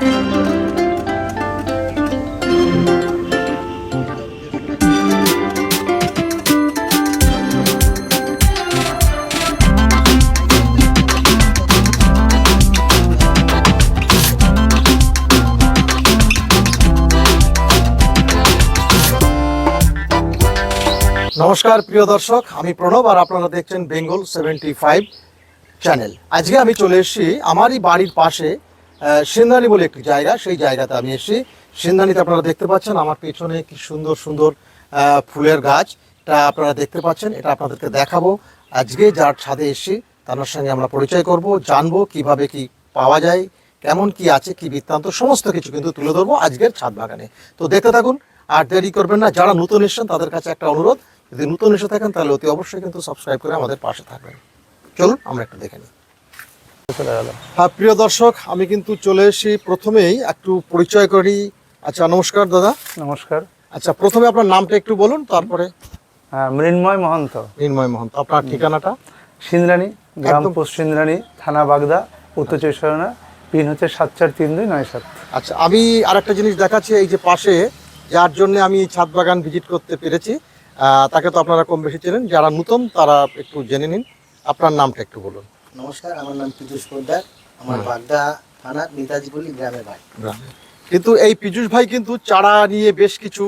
নমস্কার, প্রিয় দর্শক। আমি প্রণব আর আপনারা দেখছেন বেঙ্গল সেভেন্টি ফাইভ চ্যানেল। আজকে আমি চলে এসেছি আমারই বাড়ির পাশে সিন্ধানি বলে একটি জায়গা, সেই জায়গাতে আমি এসেছি। সিন্ধানিতে আপনারা দেখতে পাচ্ছেন আমার পেছনে কি সুন্দর সুন্দর ফুলের গাছ। এটা আপনারা দেখতে পাচ্ছেন, এটা আপনাদেরকে দেখাবো। আজকে যার ছাদে এসেছি, তার সঙ্গে আমরা পরিচয় করব, জানব কীভাবে কি পাওয়া যায়, কেমন কি আছে, কি বৃত্তান্ত, সমস্ত কিছু কিন্তু তুলে ধরবো আজকের ছাদ বাগানে। তো দেখতে থাকুন, আর দেরি করবেন না, যারা নতুন এসেছেন, তাদের কাছে একটা অনুরোধ, যদি নতুন এসে থাকেন, তাহলে অতি অবশ্যই কিন্তু সাবস্ক্রাইব করে আমাদের পাশে থাকবেন। চলুন, আমরা একটু দেখে নিই। হ্যাঁ প্রিয় দর্শক আমি কিন্তু চলে এসেছি প্রথমেই। একটু পরিচয় করি। আচ্ছা নমস্কার দাদা। নমস্কার। আচ্ছা প্রথমে আপনার নামটা একটু বলুন তারপরে হ্যাঁ, মৃন্ময় মহন্ত। নির্ময় মহন্ত। আপনার ঠিকানাটা? সিন্দ্রানি গ্রাম। পোস্ট থানা বাগদা উত্তর চব্বিশ পরগনা পিন হচ্ছে সাত চার তিন দুই নয় সাত। আচ্ছা আমি আরেকটা জিনিস দেখাচ্ছি এই যে পাশে যার জন্য আমি ছাদ বাগান ভিজিট করতে পেরেছি। তাকে তো আপনারা কম বেশি চেনেন যারা নতুন তারা একটু জেনে নিন। আপনার নামটা একটু বলুন। নমস্কার আমার নাম পীযুষ পোদ্দার। আমার বাগদা থানা নেতাজিপল্লি গ্রামে বাড়ি। কিন্তু এই পীযুষ ভাই কিন্তু চারা নিয়ে বেশ কিছু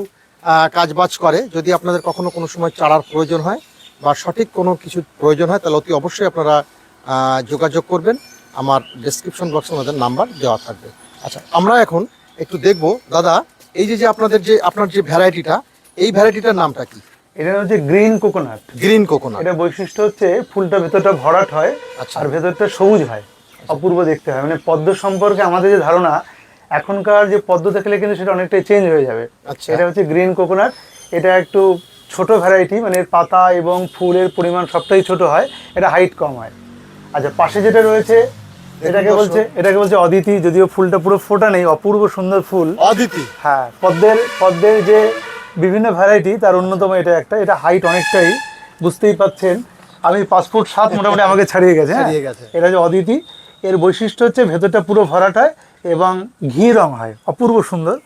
কাজবাজ করে। যদি আপনাদের কখনো কোনো সময় চারার প্রয়োজন হয় বা সঠিক কোনো কিছু প্রয়োজন হয় তাহলে অতি অবশ্যই আপনারা যোগাযোগ করবেন। আমার ডেসক্রিপশন বক্সে আমাদের নাম্বার দেওয়া থাকবে। আচ্ছা আমরা এখন একটু দেখব। দাদা এই যে যে আপনাদের যে আপনার যে ভ্যারাইটিটা এই ভ্যারাইটিটার নামটা কি? এটা হচ্ছে গ্রিন কোকোনাট। Green coconut. এটা বৈশিষ্ট্য হচ্ছে ফুলটা ভেতরটা ভরাট হয় আচ্ছা। আর ভেতরটা সবুজ হয় অপূর্ব দেখতে হয়। মানে পদ্ম সম্পর্কে আমাদের যে ধারণা এখনকার যে পদ্ম দেখলে কিন্তু সেটা অনেকটাই চেঞ্জ হয়ে যাবে। আচ্ছা। এটা হচ্ছে গ্রিন কোকোনাট। এটা একটু ছোট ভ্যারাইটি মানে এর পাতা এবং ফুলের পরিমাণ সবটাই ছোট হয় এটা হাইট কম হয়। আচ্ছা পাশে যেটা রয়েছে এটাকে বলছে এটাকে বলছে অদিতি যদিও ফুলটা পুরো ফোটা নেই অপূর্ব সুন্দর ফুল। অদিতি? হ্যাঁ পদ্মের পদ্মের যে বিভিন্ন ভ্যারাইটি তার অন্যতম এটা একটা এটা হাইট অনেকটাই বুঝতেই পাচ্ছেন। আমি পাঁচ ফুট সাত মোটামুটি আমাকে ছাড়িয়ে গেছে হ্যাঁ? এটা যে অদিতি এর বৈশিষ্ট্য হচ্ছে ভেতরটা পুরো ভরাট হয় এবং ঘি রং হয়। অপূর্ব সুন্দর।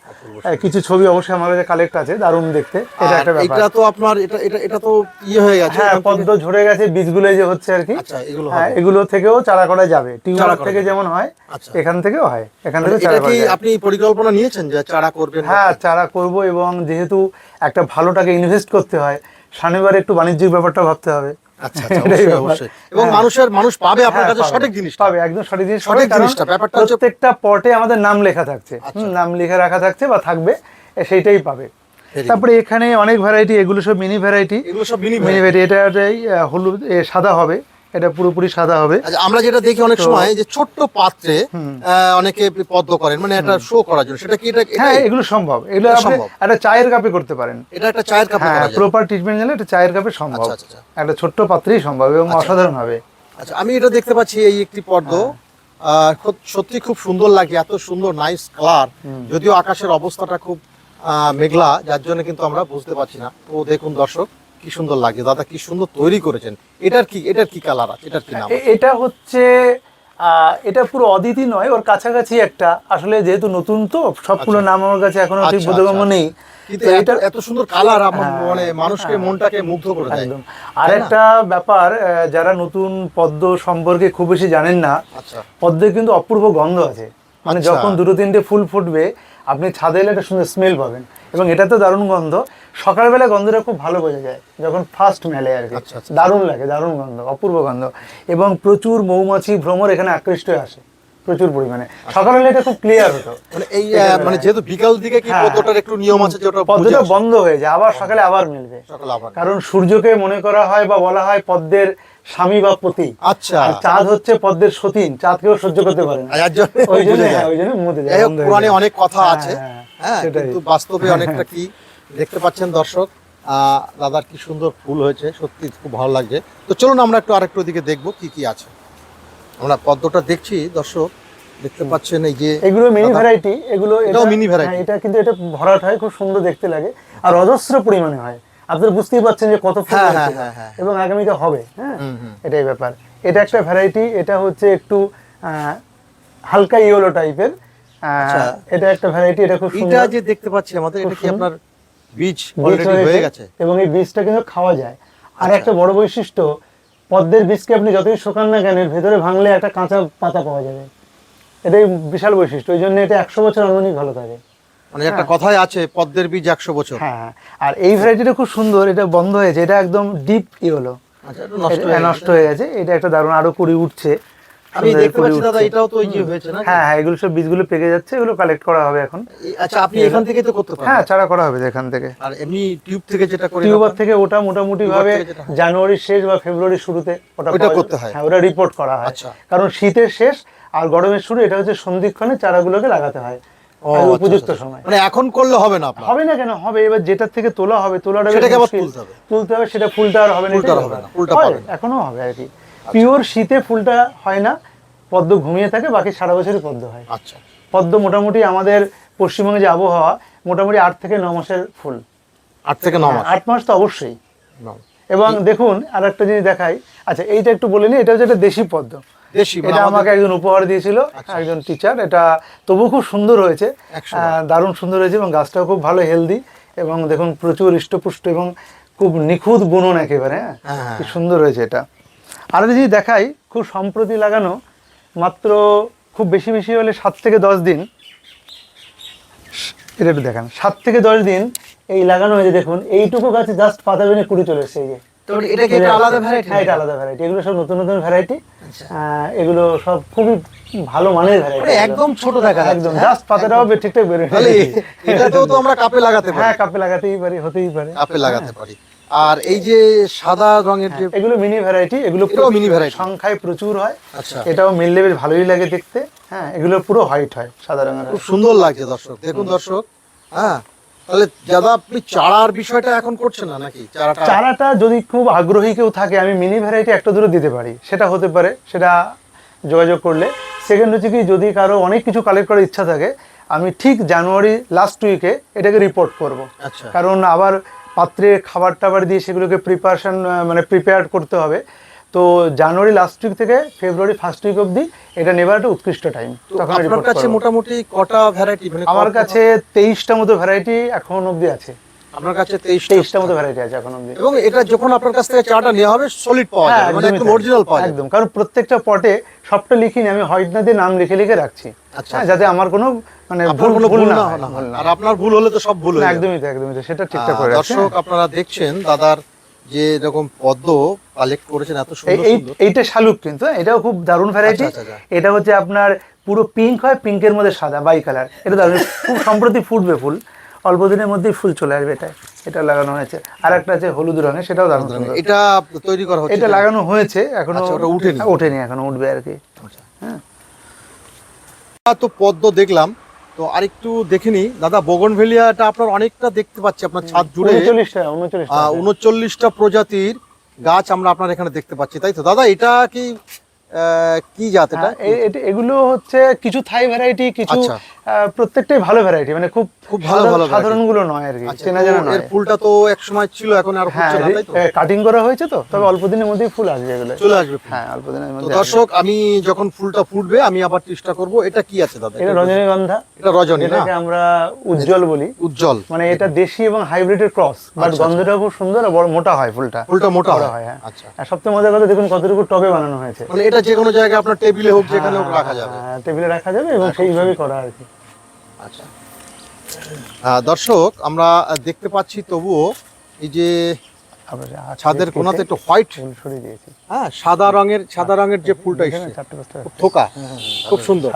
হ্যাঁ, কিছু ছবি অবশ্যই আমার কাছে কালেক্ট আছে দারুণ দেখতে। এটা একটা ব্যাপার। এটা তো আপনার এটা এটা এটা তো ইয়ে হয়ে গেছে। হ্যাঁ পদ্ম ঝরে গেছে বীজগুলো যে হচ্ছে আর কি। আচ্ছা এগুলো হ্যাঁ এগুলো থেকেও চারা করা যাবে। করা থেকে যেমন হয় আচ্ছা। এখান থেকেও হয়। এখান মানে থেকে চারা কি আপনি পরিকল্পনা নিয়েছেন যে চারা করবেন হ্যাঁ চারা করব এবং যেহেতু একটা ভালো টাকা ইনভেস্ট করতে হয় শনিবার একটু বাণিজ্যিক ব্যাপারটা ভাবতে হবে। আচ্ছা আচ্ছা, অবশ্যই এবং হ্যাঁ। মানুষের মানুষ পাবে আপনার হ্যাঁ, কাছে সঠিক জিনিস পাবে একদম সঠিক জিনিস সঠিক জিনিসটা, ব্যাপারটা হচ্ছে- আচ্ছা। প্রত্যেকটা পটে আমাদের নাম লেখা থাকছে। হুম, নাম লেখা রাখা থাকছে বা থাকবে সেইটাই পাবে। তারপরে এখানে অনেক ভ্যারাইটি এগুলো সব মিনি ভ্যারাইটি এগুলো সব মিনি ভ্যারাইটি এটা এটাই, হলুদ সাদা হবে। এটা পুরোপুরি সাদা হবে। আচ্ছা আমরা যেটা দেখি অনেক সময় যে ছোট্ট পাত্রে অনেকে পদ্ম করেন মানে একটা শো করার জন্য। সেটা কি এটা হ্যাঁ এগুলো সম্ভব। এগুলো সম্ভব। একটা চায়ের কাপে করতে পারেন। এটা একটা চায়ের কাপে হ্যাঁ প্রপার ট্রিটমেন্ট গেলে এটা চায়ের কাপে সম্ভব। আচ্ছা, আচ্ছা, আচ্ছা। একটা ছোট্ট পাত্রেই সম্ভব এবং অসাধারণ হবে আচ্ছা আমি এটা দেখতে পাচ্ছি এই একটি পদ্ম। আহ, সত্যি খুব সুন্দর লাগে এত সুন্দর নাইস কালার যদিও আকাশের অবস্থাটা খুব আহ, মেঘলা যার জন্য কিন্তু আমরা বুঝতে পারছি না। তো দেখুন দর্শক কি সুন্দর লাগে দাদা কি সুন্দর তৈরি করেছেন। এটার কি এটার কি কালার আছে এটার কি নাম এটা হচ্ছে এটা পুরো অদিতি নয় ওর কাছাকাছি একটা। আসলে যেহেতু নতুন তো সবগুলো নাম আমার কাছে এখনও ঠিক আচ্ছা, বোধগম্য আচ্ছা। নেই। কিন্তু এটা এত সুন্দর কালার আমার হ্যাঁ, মানে মানুষকে মনটাকে মুগ্ধ করে দেয়। একদম। আর একটা ব্যাপার যারা নতুন পদ্ম সম্পর্কে খুব বেশি জানেন না আচ্ছা। পদ্মের কিন্তু অপূর্ব গন্ধ আছে। মানে আচ্ছা। যখন দুটো তিনটে ফুল ফুটবে আপনি ছাদে এলে একটা সুন্দর স্মেল পাবেন। এবং এটা তো দারুণ গন্ধ। সকালবেলা গন্ধটা খুব ভালো বোঝা যায় যখন ফার্স্ট মেলে আর কি। আচ্ছা, আচ্ছা। দারুণ লাগে দারুণ গন্ধ অপূর্ব গন্ধ। এবং প্রচুর মৌমাছি ভ্রমর এখানে আকৃষ্ট হয়ে আসে প্রচুর পরিমাণে। সকালবেলা এটা খুব ক্লিয়ার হতো। মানে এই মানে যেহেতু বিকাল দিকে কি হ্যাঁ। পদ্মটার একটু নিয়ম আছে যে ওটা পদ্মটা বন্ধ হয়ে যায় আবার সকালে আবার মিলবে। কারণ সূর্যকে মনে করা হয় বা বলা হয় পদ্মের স্বামী বা পতি। আচ্ছা। চাঁদ হচ্ছে পদ্মের সতীন চাঁদকেও সহ্য করতে পারে না। ওই জন্য ওই জন্য মুদে যায় যাই হোক বন্ধ পুরাণে অনেক কথা হ্যাঁ, আছে। হ্যাঁ, হ্যাঁ কিন্তু বাস্তবে অনেকটা কি দেখতে পাচ্ছেন দর্শক? দাদার কি সুন্দর ফুল হয়েছে সত্যি খুব ভালো লাগছে। তো চলুন আমরা একটু আরেকটু দিকে দেখব কি কি আছে। আমরা পদ্মটা দেখছি দর্শক দেখতে পাচ্ছেন এই যে এগুলো মিনি ভ্যারাইটি এগুলো এটাও variety? হ্যাঁ, এটা কিন্তু এটা ভরাট হয় খুব সুন্দর দেখতে লাগে। আর অজস্র পরিমাণে হয়। আপনারা বুঝতেই পারছেন যে কত ফুল হ্যাঁ, হয়েছে। হ্যাঁ, হ্যাঁ। এবং আগামীতে হবে হ্যাঁ। এটাই ব্যাপার এটা একটা ভ্যারাইটি এটা হচ্ছে একটু আহ, হালকা ইয়েলো টাইপের আচ্ছা। এটা একটা ভ্যারাইটি এটা খুব এটা সুন্দর যে দেখতে পাচ্ছি আমাদের এটা কি আপনার বীজ অলরেডি হয়ে গেছে এবং এই বীজটা কিন্তু খাওয়া যায় আর আচ্ছা। একটা বড় বৈশিষ্ট্য পদ্মের বীজকে আপনি যতই শোকান না কেন এর ভেতরে ভাঙলে একটা কাঁচা পাতা পাওয়া যাবে এটাই বিশাল বৈশিষ্ট্য ওই জন্য এটা একশো বছর আনুমানিক ভালো থাকে মানে একটা কথাই আছে পদ্মের বীজ একশো বছর। হ্যাঁ হ্যাঁ। আর এই ভ্যারাইটিটা খুব সুন্দর এটা বন্ধ হয়েছে এটা একদম ডিপ ই হলো। আচ্ছা, নষ্ট হয়ে গেছে। এটা একটা দারুণ আরও কুড়ি উঠছে। আমি দেখতে পাচ্ছি দাদা এটাও তো ওই হয়েছে না হ্যাঁ হ্যাঁ এগুলো সব বীজগুলো পেকে যাচ্ছে এগুলো কালেক্ট করা হবে এখন। আচ্ছা আপনি এখান থেকেই তো করতে হ্যাঁ চারা করা হবে এখান থেকে। আর এমনি টিউব থেকে যেটা করে টিউবার থেকে ওটা মোটামুটি ভাবে হয়। জানুয়ারির শেষ বা ফেব্রুয়ারির শুরুতে ওটা করতে হয়। হ্যাঁ ওটা রিপোর্ট করা হয়। আচ্ছা। কারণ শীতের শেষ আর গরমের শুরু এটা হচ্ছে সন্ধিক্ষণে চারাগুলোকে লাগাতে হয়। উপযুক্ত আচ্ছা। সময়। মানে এখন করলে হবে না হবে না কেন? হবে এবার যেটা থেকে তোলা হবে তোলাটা সেটাকে আবার তুলতে হবে। তুলতে হবে সেটা ফুলটা আর হবে না ফুলটা হবে না, ফুলটা পাবে এখনও হবে আর কি। পিওর শীতে ফুলটা হয় না পদ্ম ঘুমিয়ে থাকে বাকি সারা বছরই পদ্ম হয়। আচ্ছা। পদ্ম মোটামুটি আমাদের পশ্চিমবঙ্গে যে আবহাওয়া মোটামুটি আট থেকে ন মাসের ফুল। আট থেকে ন মাস। আট মাস তো অবশ্যই। এবং দেখুন আর একটা জিনিস দেখাই। আচ্ছা এইটা একটু বলে নিই এটা হচ্ছে একটা দেশি পদ্ম। দেশি মানে এটা আমাকে একজন উপহার দিয়েছিল আচ্ছা। একজন টিচার এটা তবু খুব সুন্দর হয়েছে। দারুণ সুন্দর হয়েছে এবং গাছটাও খুব ভালো হেলদি এবং দেখুন প্রচুর হৃষ্টপুষ্ট এবং খুব নিখুঁত বুনন একেবারে হ্যাঁ? হ্যাঁ, হ্যাঁ। কি সুন্দর হয়েছে এটা। আর যদি দেখাই খুব সম্প্রতি লাগানো মাত্র খুব বেশি বেশি হলে সাত থেকে দশ দিন এটা একটু দেখান সাত থেকে দশ দিন এই লাগানো হয়েছে দেখুন এইটুকু গাছে জাস্ট পাতা বেনে কুড়ি চলে এসেছে এই যে। তো এটা কি একটা আলাদা ভ্যারাইটি হ্যাঁ এটা আলাদা ভ্যারাইটি এগুলো সব নতুন নতুন ভ্যারাইটি। এগুলো সব খুবই ভালো মানের ভ্যারাইটি মানে একদম ছোট দেখা যাচ্ছে, একদম হ্যাঁ? জাস্ট পাতাটাও ঠিকঠাক বেরোয় তাহলে এটাতেও তো আমরা কাপে লাগাতে হ্যাঁ কাপে লাগাতেই পারি হতেই পারে। কাপে লাগাতে পারি। আর এই যে সাদা রঙের যে এগুলো মিনি ভ্যারাইটি এগুলো পুরো mini variety? সংখ্যায় প্রচুর হয়। আচ্ছা। এটাও মিললে বেশ ভালোই লাগে দেখতে। হ্যাঁ এগুলো পুরো হোয়াইট হয় সাদা রঙের। খুব সুন্দর লাগছে দর্শক। দেখুন দর্শক হ্যাঁ তাহলে দাদা আপনি চারার বিষয়টা এখন করছেন না নাকি? চারাটা চারাটা যদি খুব আগ্রহী কেউ থাকে আমি মিনি ভ্যারাইটি একটা দূরে দিতে পারি। সেটা হতে পারে সেটা যোগাযোগ করলে। সেকেন্ড হচ্ছে কি যদি কারও অনেক কিছু কালেক্ট করার ইচ্ছা থাকে আমি ঠিক জানুয়ারি লাস্ট উইকে এটাকে রিপোর্ট করব। আচ্ছা। কারণ আবার পাত্রে খাবার টাবার দিয়ে সেগুলোকে প্রিপারেশন মানে প্রিপেয়ার করতে হবে। তো জানুয়ারি লাস্ট উইক থেকে ফেব্রুয়ারি ফার্স্ট উইক অবধি এটা নেবার একটা উৎকৃষ্ট টাইম তখন আপনার কাছে মোটামুটি কটা ভ্যারাইটি মানে আমার কাছে তেইশটা মতো ভ্যারাইটি এখন অবধি আছে। আপনার কাছে তেইশ তেইশটা মতো ভ্যারাইটি আছে এখন অবধি। এবং এটা যখন আপনার কাছ থেকে চারাটা নেওয়া হবে সলিড পাওয়া হ্যাঁ, যাবে মানে একদম অরিজিনাল পাওয়া যাবে। একদম কারণ প্রত্যেকটা পটে সবটা লিখিনি আমি হোয়াইট না দিয়ে নাম লিখে লিখে রাখছি। আচ্ছা। হ্যাঁ, যাতে আমার কোনো মানে ভুল না আর আপনার ভুল হলে তো সব ভুল হয়ে একদমই তাই একদমই তাই সেটা ঠিকঠাক করে দর্শক আপনারা দেখছেন দাদার যে এরকম পদ্ম কালেক্ট করেছেন এত সুন্দর এইটা শালুক কিন্তু হ্যাঁ, এটাও খুব দারুণ ভ্যারাইটি আচ্ছা, আচ্ছা, এটা হচ্ছে আপনার পুরো পিঙ্ক হয় পিঙ্কের মধ্যে সাদা বাই কালার এটা দারুণ। খুব সম্প্রতি ফুটবে ফুল। অল্প দিনের মধ্যেই ফুল চলে আসবে এটা এটা লাগানো হয়েছে। আর একটা আছে হলুদ রঙের সেটাও দারুণ সুন্দর। এটা তৈরি করা হচ্ছে এটা লাগানো হয়েছে এখনও আচ্ছা, ওটা উঠেনি? ওঠেনি এখনও উঠবে আর কি। হ্যাঁ। তো পদ্ম দেখলাম। তো আরেকটু দেখিনি দাদা বগনভেলিয়াটা আপনার অনেকটা দেখতে পাচ্ছি আপনার ছাদ জুড়ে। উনচল্লিশটা উনচল্লিশটা প্রজাতির গাছ আমরা আপনার এখানে দেখতে পাচ্ছি তাই তো? দাদা এটা কি কি জাত এটা? হ্যাঁ, এগুলো হচ্ছে কিছু থাই ভ্যারাইটি কিছু আচ্ছা। প্রত্যেকটাই ভালো ভ্যারাইটি মানে খুব খুব ভালো ভালো সাধারণগুলো নয় আর কি আচ্ছা, চেনা জানা এর ফুলটা তো এক সময় ছিল এখন আর হ্যাঁ হচ্ছে না তাই তো? কাটিং করা হয়েছে তো তবে অল্প দিনের মধ্যেই ফুল আসবে এগুলো। চলে আসবে হ্যাঁ অল্প দিনের মধ্যে দর্শক আমি যখন ফুলটা ফুটবে আমি আবার চেষ্টা করব এটা কি আছে দাদা? এটা রজনীগন্ধা। এটা রজনী না? এটাকে আমরা উজ্জ্বল বলি। উজ্জ্বল। মানে এটা দেশি এবং হাইব্রিডের ক্রস বাট আচ্ছা, গন্ধটা খুব সুন্দর আর বড় মোটা হয় ফুলটা। ফুলটা মোটা হয় হয় হ্যাঁ। আচ্ছা। আর সবথেকে মজার কথা দেখুন কতটুকু টবে বানানো হয়েছে। মানে এটা যে কোনো জায়গায় আপনার টেবিলে হোক যেখানে হোক রাখা যাবে। হ্যাঁ, টেবিলে রাখা যাবে এবং সেইভাবেই করা আর কি। আচ্ছা। দর্শক আমরা দেখতে পাচ্ছি তবুও এই যে ছাদের কোনাতে একটু হোয়াইট ফুল সরিয়ে দিয়েছি। হ্যাঁ সাদা রঙের সাদা রঙের যে ফুলটা এখানে এসছে। খুব থোকা খুব সুন্দর।